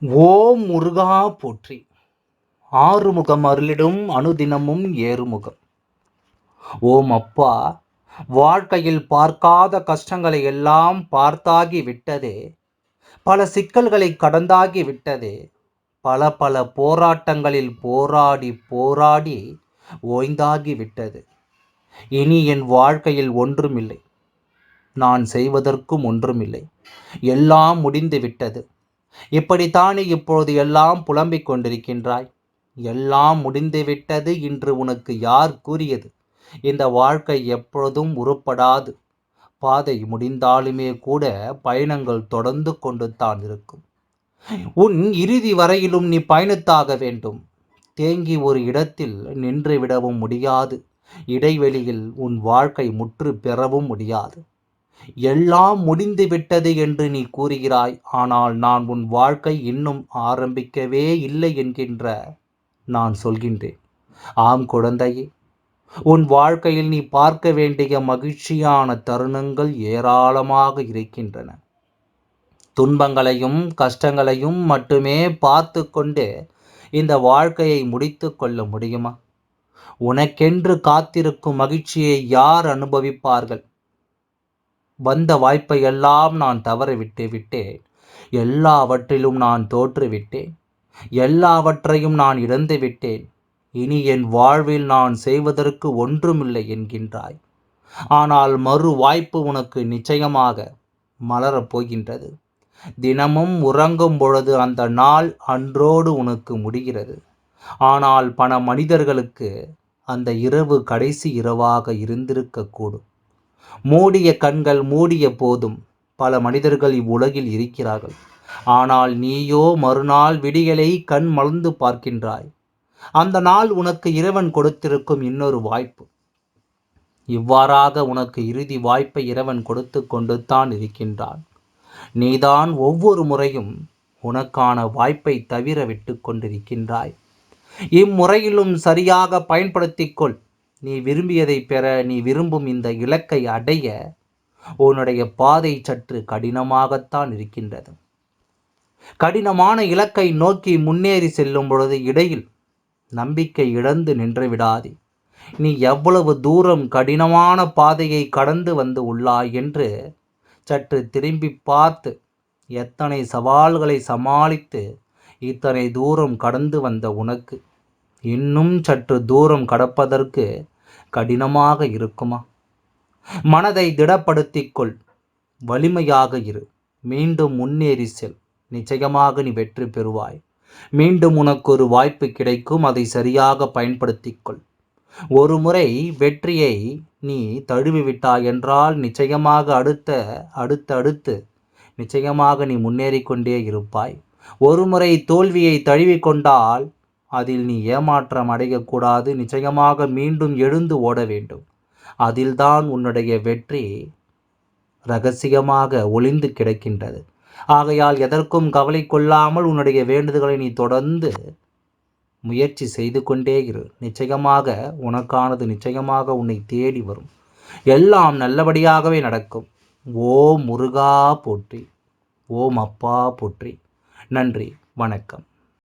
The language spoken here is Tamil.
ஓம் முருகா போற்றி. ஆறுமுகம் அருளிடும் அனுதினமும் ஏறுமுகம். ஓம் அப்பா வாழ்க்கையில் பார்க்காத கஷ்டங்களை எல்லாம் பார்த்தாகி விட்டதே. பல சிக்கல்களை கடந்தாகி விட்டதே. பல பல போராட்டங்களில் போராடி போராடி ஓய்ந்தாகி விட்டது. இனி என் வாழ்க்கையில் ஒன்றுமில்லை. நான் செய்வதற்கும் ஒன்றுமில்லை. எல்லாம் முடிந்து விட்டது. இப்படித்தானே இப்பொழுது எல்லாம் புலம்பிக் கொண்டிருக்கின்றாய்? எல்லாம் முடிந்துவிட்டது என்று உனக்கு யார் கூறியது? இந்த வாழ்க்கை எப்பொழுதும் உருப்படாது. பாதை முடிந்தாலுமே கூட பயணங்கள் தொடர்ந்து கொண்டு தான் இருக்கும். உன் இறுதி வரையிலும் நீ பயணித்தாக வேண்டும். தேங்கி ஒரு இடத்தில் நின்று விடவும் முடியாது. இடைவெளியில் உன் வாழ்க்கை முற்று பெறவும் முடியாது. எல்லாம் முடிந்து விட்டது என்று நீ கூறுகிறாய். ஆனால் நான் உன் வாழ்க்கை இன்னும் ஆரம்பிக்கவே இல்லை என்கின்ற நான் சொல்கின்றேன். ஆம் குழந்தையே உன் வாழ்க்கையில் நீ பார்க்க வேண்டிய மகிழ்ச்சியான தருணங்கள் ஏராளமாக இருக்கின்றன. துன்பங்களையும் கஷ்டங்களையும் மட்டுமே பார்த்து கொண்டு இந்த வாழ்க்கையை முடித்து கொள்ள முடியுமா? உனக்கென்று காத்திருக்கும் மகிழ்ச்சியை யார் அனுபவிப்பார்கள்? வந்த வாய்ப்பை எல்லாம் நான் தவற விட்டு விட்டேன். எல்லாவற்றிலும் நான் தோற்றுவிட்டேன். எல்லாவற்றையும் நான் இழந்து விட்டேன். இனி என் வாழ்வில் நான் செய்வதற்கு ஒன்றுமில்லை என்கின்றாய். ஆனால் மறு வாய்ப்பு உனக்கு நிச்சயமாக மலரப் போகின்றது. தினமும் உறங்கும் பொழுது அந்த நாள் அன்றோடு உனக்கு முடிகிறது. ஆனால் பல மனிதர்களுக்கு அந்த இரவு கடைசி இரவாக இருந்திருக்கக்கூடும். மூடிய கண்கள் மூடிய போதும் பல மனிதர்கள் இவ்வுலகில் இருக்கிறார்கள். ஆனால் நீயோ மறுநாள் விடிகளை கண் மலர்ந்து பார்க்கின்றாய். அந்த நாள் உனக்கு இறைவன் கொடுத்திருக்கும் இன்னொரு வாய்ப்பு. இவ்வாறாக உனக்கு இறுதி வாய்ப்பை இறைவன் கொடுத்து கொண்டு தான் இருக்கின்றான். நீதான் ஒவ்வொரு முறையும் உனக்கான வாய்ப்பை தவிர விட்டு கொண்டிருக்கின்றாய். இம்முறையிலும் சரியாக பயன்படுத்திக்கொள் நீ விரும்பியதை பெற நீ விரும்பும் இந்த இலக்கை அடைய உன்னுடைய பாதை சற்று கடினமாகத்தான் இருக்கின்றது. கடினமான இலக்கை நோக்கி முன்னேறி செல்லும் பொழுது இடையில் நம்பிக்கை இழந்து நின்று விடாதே. நீ எவ்வளவு தூரம் கடினமான பாதையை கடந்து வந்து உள்ளாய் என்று சற்று திரும்பி பார்த்து எத்தனை சவால்களை சமாளித்து இத்தனை தூரம் கடந்து வந்த உனக்கு? இன்னும் சற்று தூரம் கடப்பதற்கு கடினமாக இருக்குமா? மனதை திடப்படுத்திக்கொள். வலிமையாக இரு. மீண்டும் முன்னேறி செல். நிச்சயமாக நீ வெற்றி பெறுவாய். மீண்டும் உனக்கு ஒரு வாய்ப்பு கிடைக்கும். அதை சரியாக பயன்படுத்திக்கொள். ஒரு முறை வெற்றியை நீ தழுவி விட்டாய் என்றால் நிச்சயமாக அடுத்த அடுத்து அடுத்து நிச்சயமாக நீ முன்னேறி கொண்டே இருப்பாய். ஒரு முறை தோல்வியை தழுவிக்கொண்டால் அதில் நீ ஏமாற்றம் அடையக்கூடாது. நிச்சயமாக மீண்டும் எழுந்து ஓட வேண்டும். அதில்தான் உன்னுடைய வெற்றி ரகசியமாக ஒளிந்து கிடக்கின்றது. ஆகையால் எதற்கும் கவலை கொள்ளாமல் உன்னுடைய வேண்டுதல்களை நீ தொடர்ந்து முயற்சி செய்து கொண்டே இரு. நிச்சயமாக உனக்கானது நிச்சயமாக உன்னை தேடி வரும். எல்லாம் நல்லபடியாகவே நடக்கும். ஓ முருகா போற்றி. ஓம் அப்பா போற்றி. நன்றி. வணக்கம்.